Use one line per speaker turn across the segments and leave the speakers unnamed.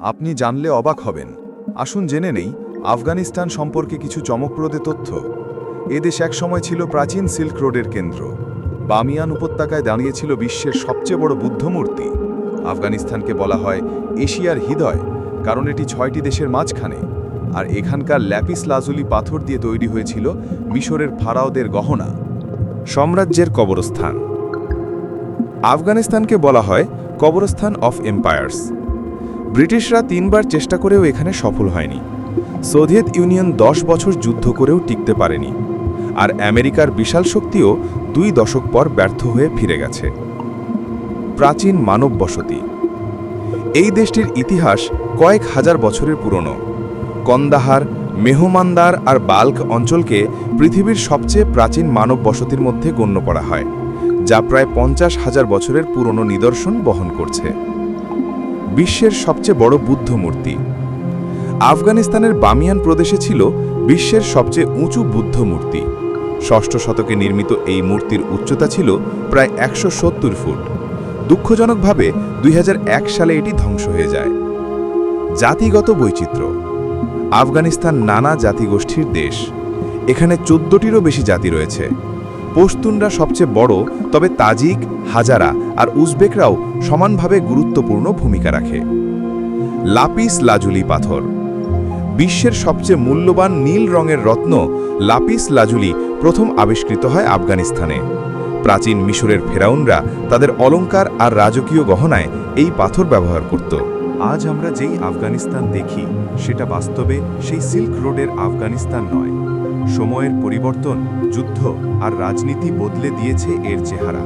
আপনি জানলে অবাক হবেন। আসুন জেনে নেই, আফগানিস্তান সম্পর্কে কিছু চমকপ্রদে তথ্য। এদেশ একসময় ছিল প্রাচীন সিল্ক রোডের কেন্দ্র। বামিয়ান উপত্যকায় দাঁড়িয়েছিল বিশ্বের সবচেয়ে বড় বুদ্ধমূর্তি। আফগানিস্তানকে বলা হয় এশিয়ার হৃদয়, কারণ এটি ছয়টি দেশের মাঝখানে। আর এখানকার ল্যাপিস লাজুলি পাথর দিয়ে তৈরি হয়েছিল মিশরের ফারাওদের গহনা।
সাম্রাজ্যের কবরস্থান। আফগানিস্তানকে বলা হয় কবরস্থান অফ এম্পায়ার্স। ব্রিটিশরা তিনবার চেষ্টা করেও এখানে সফল হয়নি। সোভিয়েত ইউনিয়ন দশ বছর যুদ্ধ করেও টিকতে পারেনি, আর আমেরিকার বিশাল শক্তিও দুই দশক পর ব্যর্থ হয়ে ফিরে গেছে। প্রাচীন মানব বসতি। এই দেশটির ইতিহাস কয়েক হাজার বছরের পুরনো। কন্দাহার, মেহমানদার আর বাল্ক অঞ্চলকে পৃথিবীর সবচেয়ে প্রাচীন মানব বসতির মধ্যে গণ্য করা হয়, যা প্রায় পঞ্চাশ হাজার বছরের পুরনো নিদর্শন বহন করছে। বিশ্বের সবচেয়ে বড় বুদ্ধ মূর্তি। আফগানিস্তানের বামিয়ান প্রদেশে ছিল বিশ্বের সবচেয়ে উঁচু বুদ্ধ মূর্তি। ষষ্ঠ শতকে নির্মিত এই মূর্তির উচ্চতা ছিল প্রায় একশো সত্তর ফুট। দুঃখজনকভাবে দুই হাজার এক সালে এটি ধ্বংস হয়ে যায়। জাতিগত বৈচিত্র্য। আফগানিস্তান নানা জাতিগোষ্ঠীর দেশ। এখানে চোদ্দটিরও বেশি জাতি রয়েছে। পশতুনরা সবচেয়ে বড়, তবে তাজিক, হাজারা আর উজবেকরাও সমানভাবে গুরুত্বপূর্ণ ভূমিকা রাখে। লাপিস লাজুলি পাথর। বিশ্বের সবচেয়ে মূল্যবান নীল রঙের রত্ন লাপিস লাজুলি প্রথম আবিষ্কৃত হয় আফগানিস্তানে। প্রাচীন মিশরের ফেরাউনরা তাদের অলংকার আর রাজকীয় গহনায় এই পাথর ব্যবহার করত। আজ আমরা যেই আফগানিস্তান দেখি, সেটা বাস্তবে সেই সিল্ক রোডের আফগানিস্তান নয়। সময়ের পরিবর্তন, যুদ্ধ আর রাজনীতি বদলে দিয়েছে এর চেহারা।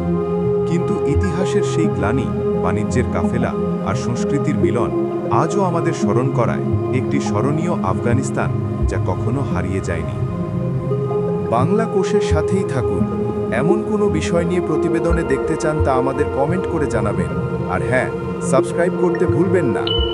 কিন্তু ইতিহাসের সেই গ্লানি, বাণিজ্যের কাফেলা আর সংস্কৃতির মিলন আজও আমাদের স্মরণ করায় একটি স্মরণীয় আফগানিস্তান যা কখনো হারিয়ে যায়নি। বাংলা কোষের সাথেই থাকুন। এমন কোনো বিষয় নিয়ে প্রতিবেদনে দেখতে চান তা আমাদের কমেন্ট করে জানাবেন। আর হ্যাঁ সাবস্ক্রাইব করতে ভুলবেন না।